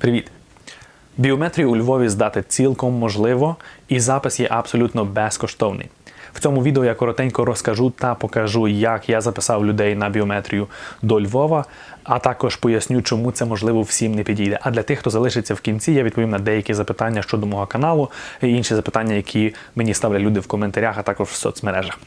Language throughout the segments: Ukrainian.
Привіт! Біометрію у Львові здати цілком можливо, і запис є абсолютно безкоштовний. В цьому відео я коротенько розкажу та покажу, як я записав людей на біометрію до Львова, а також поясню, чому це можливо всім не підійде. А для тих, хто залишиться в кінці, я відповім на деякі запитання щодо мого каналу і інші запитання, які мені ставлять люди в коментарях, а також в соцмережах.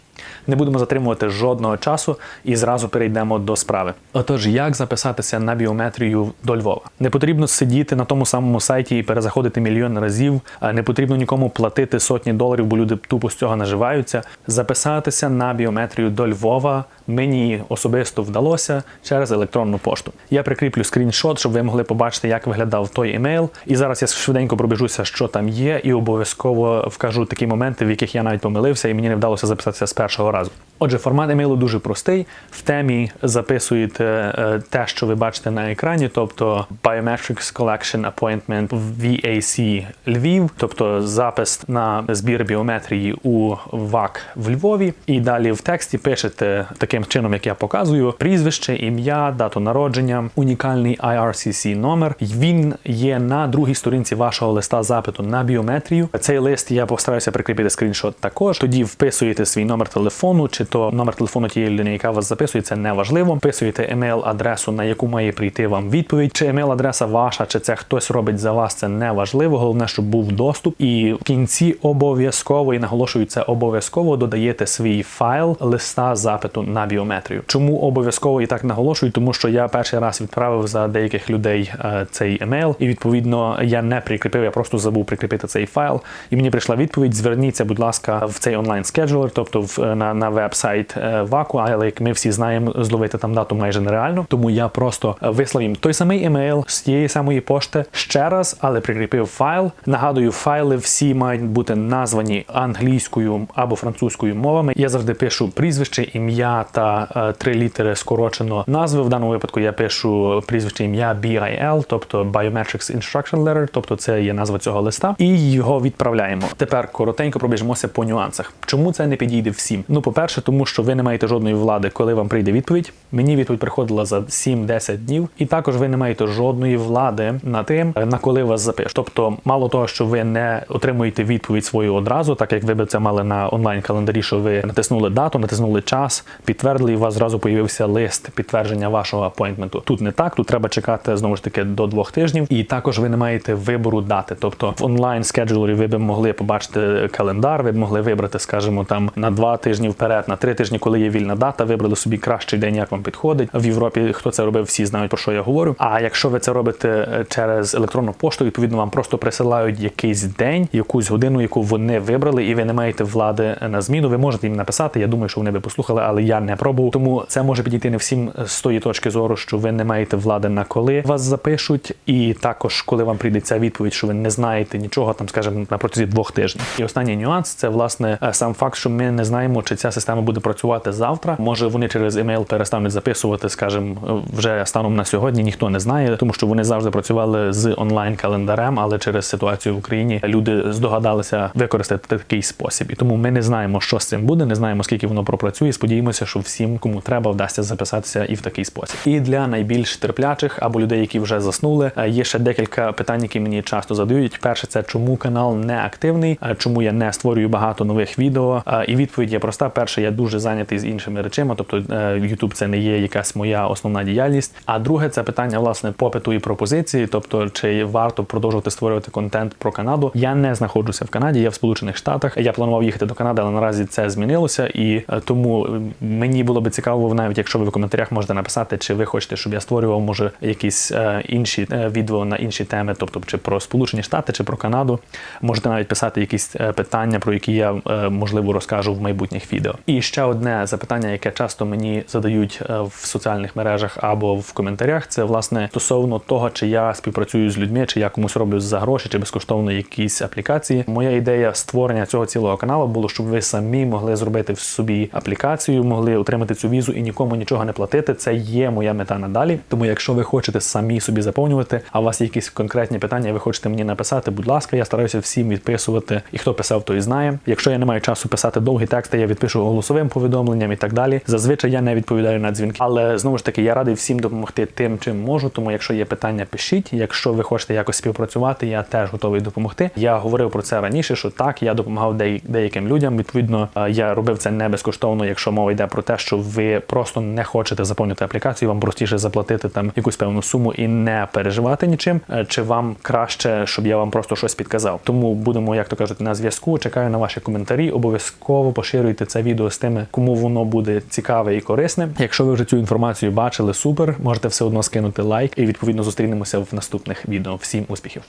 Не будемо затримувати жодного часу і зразу перейдемо до справи. Отож, як записатися на біометрію до Львова? Не потрібно сидіти на тому самому сайті і перезаходити мільйон разів. Не потрібно нікому платити сотні доларів, бо люди тупо з цього наживаються. Записатися на біометрію до Львова мені особисто вдалося через електронну пошту. Я прикріплю скріншот, щоб ви могли побачити, як виглядав той емейл. І зараз я швиденько пробіжуся, що там є, і обов'язково вкажу такі моменти, в яких я навіть помилився, і мені не вдалося записатися з першого разу. Отже, формат емейлу дуже простий. В темі записуєте е, те, що ви бачите на екрані, тобто Biometrics Collection Appointment VAC Львів, тобто запис на збір біометрії у ВАК в Львові. І далі в тексті пишете таким чином, як я показую: прізвище, ім'я, дату народження, унікальний IRCC номер. Він є на другій сторінці вашого листа запиту на біометрію. Цей лист я постараюся прикріпити скріншот також. Тоді вписуєте свій номер телефону, чи то номер телефону тієї людини, яка вас записує, це не важливо. Вписуєте емейл-адресу, на яку має прийти вам відповідь. Чи емейл-адреса ваша, чи це хтось робить за вас, це не важливо. Головне, щоб був доступ. І в кінці обов'язково і наголошую це обов'язково додаєте свій файл листа запиту на біометрію. Чому обов'язково і так наголошую? Тому що я перший раз відправив за деяких людей е, цей емейл, і відповідно я не прикріпив, я просто забув прикріпити цей файл. І мені прийшла відповідь: зверніться, будь ласка, в цей онлайн скеджулер, тобто в на, на веб-сайт е, ВАКу, але як ми всі знаємо, зловити там дату майже нереально. Тому я просто вислав їм той самий емейл з тієї самої пошти ще раз, але прикріпив файл. Нагадую, файли всі мають бути названі англійською або французькою мовами. Я завжди пишу прізвище, ім'я та е, три літери скорочено назви. В даному випадку я пишу прізвище ім'я BIL, тобто Biometrics Instruction Letter, тобто це є назва цього листа, і його відправляємо. Тепер коротенько пробіжимося по нюансах. Чому це не підійде всім? Ну, по-перше, тому що ви не маєте жодної влади, коли вам прийде відповідь. Мені відповідь приходила за 7-10 днів, і також ви не маєте жодної влади на тим, на коли вас запишуть. Тобто, мало того, що ви не отримуєте відповідь свою одразу, так як ви би це мали на онлайн календарі, що ви натиснули дату, натиснули час, підтвердили, і у вас зразу появився лист підтвердження вашого апойнтменту. Тут не так, тут треба чекати знову ж таки до двох тижнів, і також ви не маєте вибору дати. Тобто в онлайн скеджулері ви б могли побачити календар, ви б могли вибрати, скажімо, там на два тижні вперед, на три тижні, коли є вільна дата, вибрали собі кращий день, як вам підходить. В Європі хто це робив, всі знають про що я говорю. А якщо ви це робите е, через електронну пошту, відповідно вам просто присилають якийсь день, якусь годину, яку вони вибрали, і ви не маєте влади на зміну. Ви можете їм написати. Я думаю, що вони би послухали, але я не пробував. Тому це може підійти не всім з тої точки зору, що ви не маєте влади на коли вас запишуть, і також коли вам прийде ця відповідь, що ви не знаєте нічого, там скажімо, на протязі двох тижнів. І останній нюанс це власне е, сам факт, що ми не знаємо, чи ця система буде працювати завтра. Може вони через емейл перестануть записувати, скажімо, вже станом на сьогодні ніхто не знає, тому що вони завжди працювали з онлайн календарем, але через ситуацію в Україні люди здогадалися використати такий спосіб. І тому ми не знаємо, що з цим буде, не знаємо скільки воно пропрацює. Сподіємося, що всім, кому треба, вдасться записатися і в такий спосіб. І для найбільш терплячих або людей, які вже заснули, е, є ще декілька питань, які мені часто задають. Перше, це чому канал не активний, е, чому я не створюю багато нових відео. Е, І відповідь є проста. Перше, я дуже зайнятий з іншими речами, тобто YouTube це не є якась моя основна діяльність. А друге, це питання власне попиту і пропозиції, тобто чи варто продовжувати створювати контент про Канаду. Я не знаходжуся в Канаді, я в Сполучених Штатах. Я планував їхати до Канади, але наразі це змінилося, і е, тому мені було би цікаво, навіть якщо ви в коментарях можете написати, чи ви хочете, щоб я створював може якісь е, інші е, відео на інші теми, тобто чи про Сполучені Штати, чи про Канаду. Можете навіть писати якісь е, питання, про які я е, можливо розкажу в майбутніх відео. І ще одне запитання, яке часто мені задають е, в соціальних мережах або в коментарях, це власне стосовно того, чи я співпрацюю з людьми, чи я комусь роблю за гроші, чи безкоштовно якісь аплікації. Моя ідея створення цього цілого каналу було, щоб ви самі могли зробити в собі аплікацію, могли отримати цю візу і нікому нічого не платити. Це є моя мета надалі. Тому, якщо ви хочете самі собі заповнювати, а у вас є якісь конкретні питання, ви хочете мені написати, будь ласка, я стараюся всім відписувати. І хто писав, той знає. Якщо я не маю часу писати довгі тексти, я відпишу голосовим повідомленням і так далі. Зазвичай я не відповідаю на дзвінки, але знову ж таки я радий всім допомогти тим, чим можу. Тому, якщо є питання, пишіть. Якщо ви хочете якось співпрацювати, я теж готовий допомогти. Я говорив про це раніше, що так, я допомагав деяким людям. Відповідно, е, я робив це не безкоштовно, якщо мова йде про те, що ви просто не хочете заповнити аплікацію, вам простіше заплатити там якусь певну суму і не переживати нічим. е, Чи вам краще, щоб я вам просто щось підказав? Тому будемо, як то кажуть, на зв'язку. Чекаю на ваші коментарі. Обов'язково поширюйте це відео з тими, кому воно буде цікаве і корисне. Якщо ви вже цю інформацію бачили, супер. Можете все одно скинути лайк і відповідно зустрінемося в наступних відео. Всім успіхів!